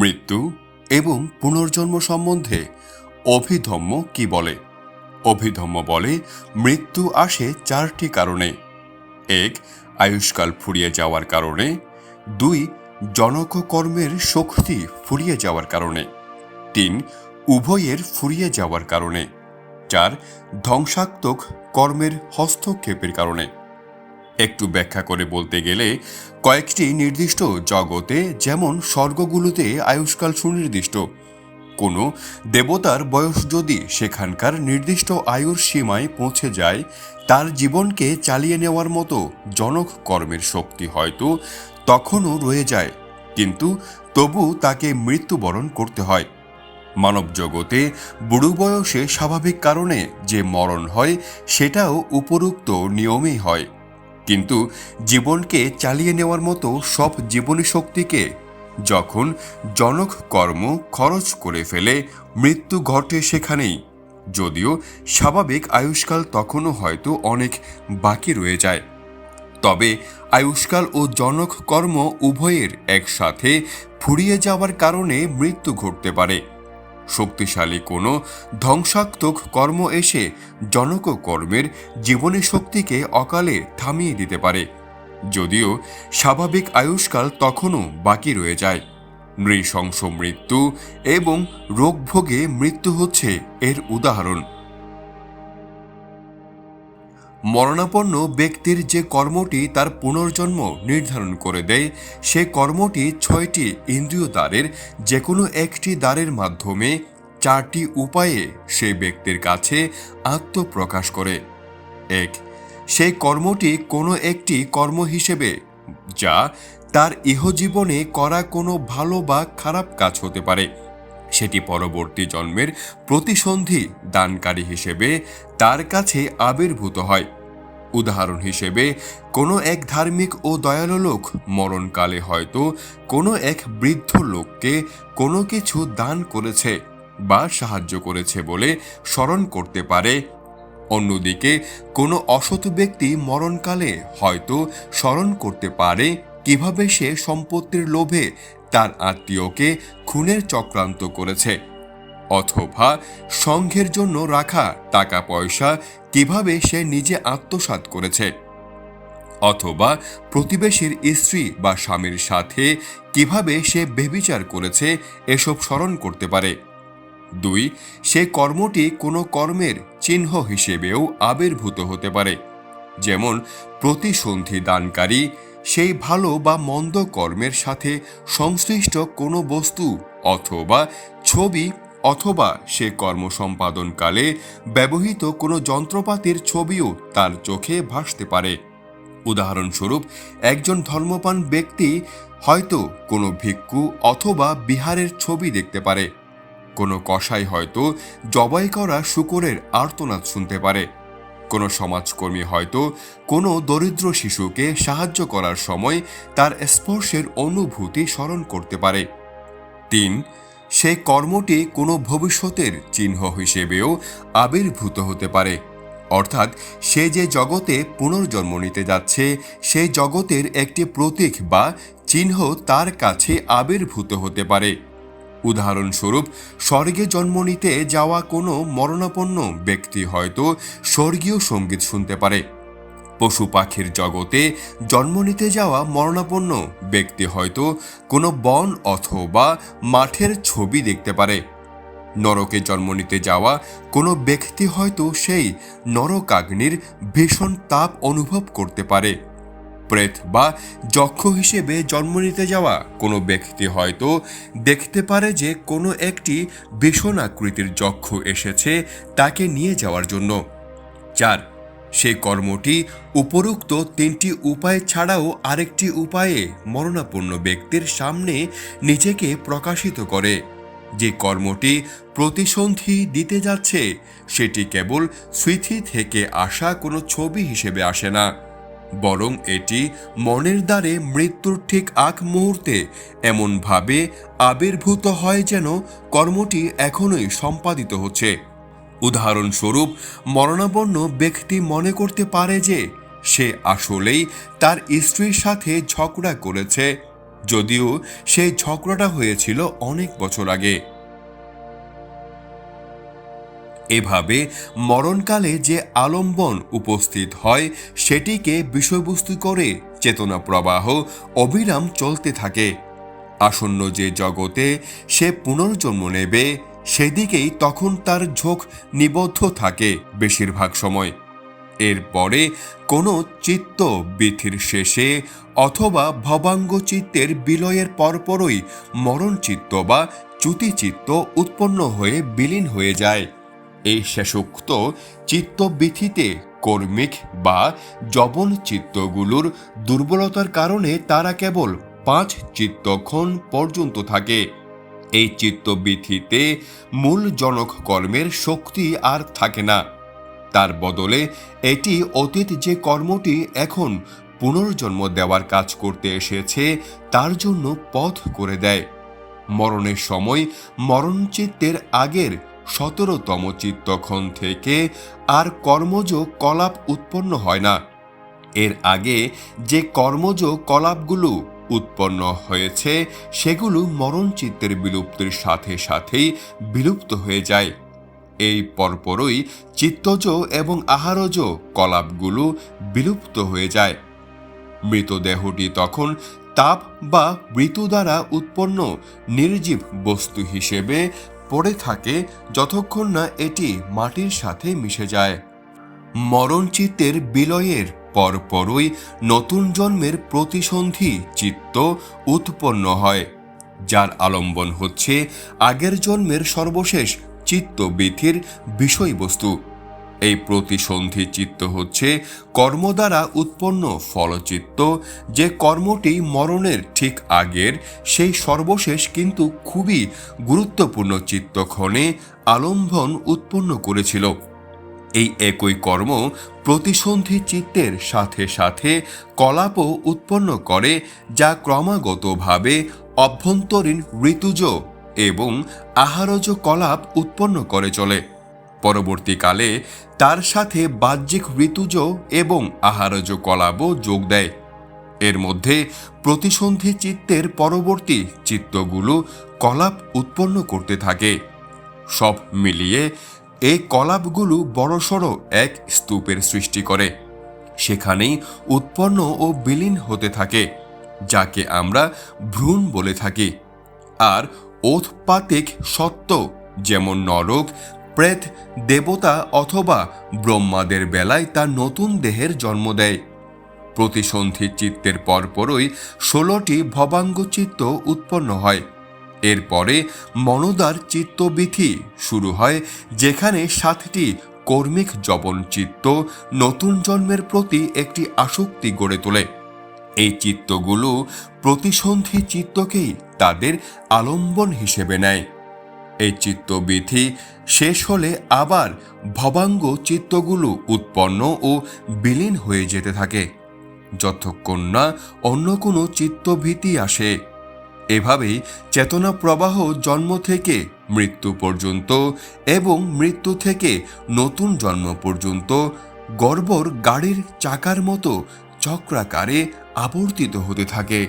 মৃত্যু এবং পুনর্জন্ম সম্বন্ধে অভিধম্ম কি বলে? অভিধম্ম বলে, মৃত্যু আসে চারটি কারণে। এক, আয়ুষ্কাল ফুরিয়ে যাওয়ার কারণে। দুই, জনক কর্মের শক্তি ফুরিয়ে যাওয়ার কারণে। তিন, উভয়ের ফুরিয়ে যাওয়ার কারণে। চার, ধ্বংসাত্মক কর্মের হস্তক্ষেপের কারণে। একটু ব্যাখ্যা করে বলতে গেলে, কয়েকটি নির্দিষ্ট জগতে যেমন স্বর্গগুলোতে আয়ুষ্কাল সুনির্দিষ্ট, কোনো দেবতার বয়স যদি সেখানকার নির্দিষ্ট আয়ুর সীমায় পৌঁছে যায়, তার জীবনকে চালিয়ে নেওয়ার মতো জনক কর্মের শক্তি হয়তো তখনও রয়ে যায়, কিন্তু তবু তাকে মৃত্যুবরণ করতে হয়। মানব জগতে বুড়ো বয়সে স্বাভাবিক কারণে যে মরণ হয়, সেটাও উপরুক্ত নিয়মেই হয়। কিন্তু জীবনকে চালিয়ে নেওয়ার মতো সব জীবনী শক্তিকে যখন জনক কর্ম খরচ করে ফেলে, মৃত্যু ঘটে সেখানেই। যদিও স্বাভাবিক আয়ুষ্কাল তখনও হয়তো অনেক বাকি রয়ে যায়। তবে আয়ুষ্কাল ও জনক কর্ম উভয়ের একসাথে ফুরিয়ে যাওয়ার কারণে মৃত্যু ঘটতে পারে। শক্তিশালী কোনো ধ্বংসাত্মক কর্ম এসে জনক কর্মের জীবনী শক্তিকে অকালে থামিয়ে দিতে পারে। যদিও স্বাভাবিক আয়ুষ্কাল তখনও বাকি রয়ে যায়। নৃশংস মৃত্যু এবং রোগভোগে মৃত্যু হচ্ছে এর উদাহরণ। মরণাপন্ন ব্যক্তির যে কর্মটি তার পুনর্জন্ম নির্ধারণ করে দেয়, সে কর্মটি ছয়টি ইন্দ্রিয় দ্বারের যে কোনো একটি দ্বারের মাধ্যমে চারটি উপায়ে সে ব্যক্তির কাছে আত্মপ্রকাশ করে। এক সেই কর্মটি কোনো একটি কর্ম হিসেবে, যা তার ইহজীবনে করা কোনো ভালো বা খারাপ কাজ হতে পারে। সেটি পরবর্তী জন্মের প্রতিসন্ধি দানকারী হিসেবে তার কাছে আবির্ভূত হয়। উদাহরণ হিসেবে, কোনো এক ধার্মিক ও দয়ালু লোক মরণকালে হয়তো কোনো এক বৃদ্ধ লোককে কোনো কিছু দান করেছে বা সাহায্য করেছে বলে স্মরণ করতে পারে। অন্যদিকে, কোনো অসৎ ব্যক্তি মরণকালে হয়তো স্মরণ করতে পারে কীভাবে সে সম্পত্তির লোভে তার আত্মীয়কে খুনের চক্রান্ত করেছে? অথবা সংঘের জন্য রাখা টাকা পয়সা কীভাবে সে নিজে আত্মসাৎ করেছে? অথবা প্রতিবেশীর স্ত্রী বা স্বামীর সাথে কীভাবে সে বেবিচার করেছে এসব স্মরণ করতে পারে? দুই, সে কর্মটি কোনো কর্মের চিহ্ন হিসেবেও আবির্ভূত হতে পারে, যেমন প্রতিসন্ধি দানকারী সেই ভালো বা মন্দ কর্মের সাথে সংশ্লিষ্ট কোনো বস্তু অথবা ছবি অথবা সে কর্ম সম্পাদনকালে ব্যবহৃত কোনো যন্ত্রপাতির ছবিও তার চোখে ভাসতে পারে। উদাহরণস্বরূপ, একজন ধর্মপান ব্যক্তি হয়তো কোনো ভিক্ষু অথবা বিহারের ছবি দেখতে পারে। কোনো কসাই হয়তো জবাই করা শুকরের আর্তনাদ শুনতে পারে। কোনো সমাজকর্মী হয়তো কোনো দরিদ্র শিশুকে সাহায্য করার সময় তার স্পর্শের অনুভূতি স্মরণ করতে পারে। তিন সেই কর্মটি কোনো ভবিষ্যতের চিহ্ন হিসেবেও আবির্ভূত হতে পারে। অর্থাৎ সে যে জগতে পুনর্জন্ম নিতে যাচ্ছে সেই জগতের একটি প্রতীক বা চিহ্ন তার কাছে আবির্ভূত হতে পারে। উদাহরণস্বরূপ, স্বর্গে জন্ম নিতে যাওয়া কোনো মরণাপন্ন ব্যক্তি হয়তো স্বর্গীয় সংগীত শুনতে পারে। পশু পাখির জগতে জন্ম নিতে যাওয়া মরণাপন্ন ব্যক্তি হয়তো কোনো বন অথবা মাঠের ছবি দেখতে পারে। নরকে জন্ম নিতে যাওয়া কোনো ব্যক্তি হয়তো সেই নরকাগ্নির ভীষণ তাপ অনুভব করতে পারে। প্রেত বা যক্ষ হিসেবে জন্ম নিতে যাওয়া কোনো ব্যক্তি হয়তো দেখতে পারে যে কোনো একটি ভীষণ আকৃতির যক্ষ এসেছে তাকে নিয়ে যাওয়ার জন্য। চার, সেই কর্মটি উপরোক্ত তিনটি উপায় ছাড়াও আরেকটি উপায়ে মরণাপন্ন ব্যক্তির সামনে নিজেকে প্রকাশিত করে। যে কর্মটি প্রতিসন্ধি দিতে যাচ্ছে, সেটি কেবল স্মৃতি থেকে আসা কোনো ছবি হিসেবে আসে না। বরং এটি মনের দ্বারে মৃত্যুর ঠিক আগ মুহূর্তে এমনভাবে আবির্ভূত হয় যেন কর্মটি এখনোই সম্পাদিত হচ্ছে। উদাহরণস্বরূপ, মরণাপন্ন ব্যক্তি মনে করতে পারে যে সে আসলেই তার স্ত্রীর সাথে ঝগড়া করেছে, যদিও সেই ঝগড়াটা হয়েছিল অনেক বছর আগে। এভাবে মরণকালে যে আলম্বন উপস্থিত হয়, সেটিকে বিষয়বস্তু করে চেতনা প্রবাহ অবিরাম চলতে থাকে। আসন্ন যে জগতে সে পুনর্জন্ম নেবে, সেদিকেই তখন তার ঝোঁক নিবদ্ধ থাকে বেশিরভাগ সময়। এরপরে কোনো চিত্ত বিথির শেষে অথবা ভবাঙ্গ চিত্তের বিলয়ের পরপরই মরণচিত্ত বা চ্যুতিচিত্ত উৎপন্ন হয়ে বিলীন হয়ে যায়। এই শেষোক্ত চিত্তবিথিতে কর্মিক বা জবন চিত্তগুলোর দুর্বলতার কারণে তারা কেবল পাঁচ চিত্তক্ষণ পর্যন্ত থাকে। এই চিত্তবিথিতে মূল জনক কর্মের শক্তি আর থাকে না। তার বদলে এটি অতীত যে কর্মটি এখন পুনর্জন্ম দেওয়ার কাজ করতে এসেছে, তার জন্য পথ করে দেয়। মরণের সময় মরণচিত্তের আগের সতেরোতম চিত্তক্ষণ থেকে আর কর্মজ কলাপ উৎপন্ন হয় না। এর আগে যে কর্মজ কলাপগুলো উৎপন্ন হয়েছে, সেগুলো মরণচিত্তের বিলুপ্তির সাথে সাথেই বিলুপ্ত হয়ে যায়। এই পরপরই চিত্তজ এবং আহারজ কলাপগুলো বিলুপ্ত হয়ে যায়। মৃতদেহটি তখন তাপ বা মৃত্যু দ্বারা উৎপন্ন নির্জীব বস্তু হিসেবে পড়ে থাকে যতক্ষণ না এটি মাটির সাথে মিশে যায়। মরণচিত্তের বিলয়ের পরপরই নতুন জন্মের প্রতিসন্ধি চিত্ত উৎপন্ন হয়, যার আলম্বন হচ্ছে আগের জন্মের সর্বশেষ চিত্তবিধির বিষয়বস্তু। এই প্রতিসন্ধি চিত্ত হচ্ছে কর্ম দ্বারা উৎপন্ন ফলচিত্ত। যে কর্মটি মরণের ঠিক আগের, সেই সর্বশেষ কিন্তু খুবই গুরুত্বপূর্ণ চিত্তক্ষণে আলম্বন উৎপন্ন করেছিল। এই একই কর্ম প্রতিসন্ধি চিত্তের সাথে সাথে কলাপও উৎপন্ন করে, যা ক্রমাগতভাবে অভ্যন্তরীণ ঋতুজ এবং আহারজ কলাপ উৎপন্ন করে চলে। পরবর্তীকালে তার সাথে বাহ্যিক ঋতুজ এবং আহারজ কলাপও যোগ দেয়। এর মধ্যে প্রতিসন্ধি চিত্তের পরবর্তী চিত্তগুলো কলাপ উৎপন্ন করতে থাকে। সব মিলিয়ে এই কলাপগুলো বড়সড় এক স্তূপের সৃষ্টি করে। সেখানেই উৎপন্ন ও বিলীন হতে থাকে, যাকে আমরা ভ্রূণ বলে থাকি। আর ওৎপাতিক সত্য যেমন নরক প্রেত, দেবতা অথবা ব্রহ্মাদের বেলায় তার নতুন দেহের জন্ম দেয়। প্রতিসন্ধি চিত্তের পরপরই ষোলোটি ভবাঙ্গ চিত্ত উৎপন্ন হয়। এরপরে মনোদার চিত্তবিধি শুরু হয়, যেখানে সাতটি কর্মিক জবন চিত্ত নতুন জন্মের প্রতি একটি আসক্তি গড়ে তোলে। এই চিত্তগুলো প্রতিসন্ধি চিত্তকেই তাদের আলম্বন হিসেবে নেয়। এই চিত্তবিধি শেষ হলে আবার ভবাঙ্গ চিত্তগুলো উৎপন্ন ও বিলীন হয়ে যেতে থাকে। যতক্ষণ না অন্য কোনো চিত্তভীতি আসে, এভাবেই চেতনা প্রবাহ জন্ম থেকে মৃত্যু পর্যন্ত এবং মৃত্যু থেকে নতুন জন্ম পর্যন্ত গর্বর গাড়ির চাকার মতো চক্রাকারে আবর্তিত হতে থাকে।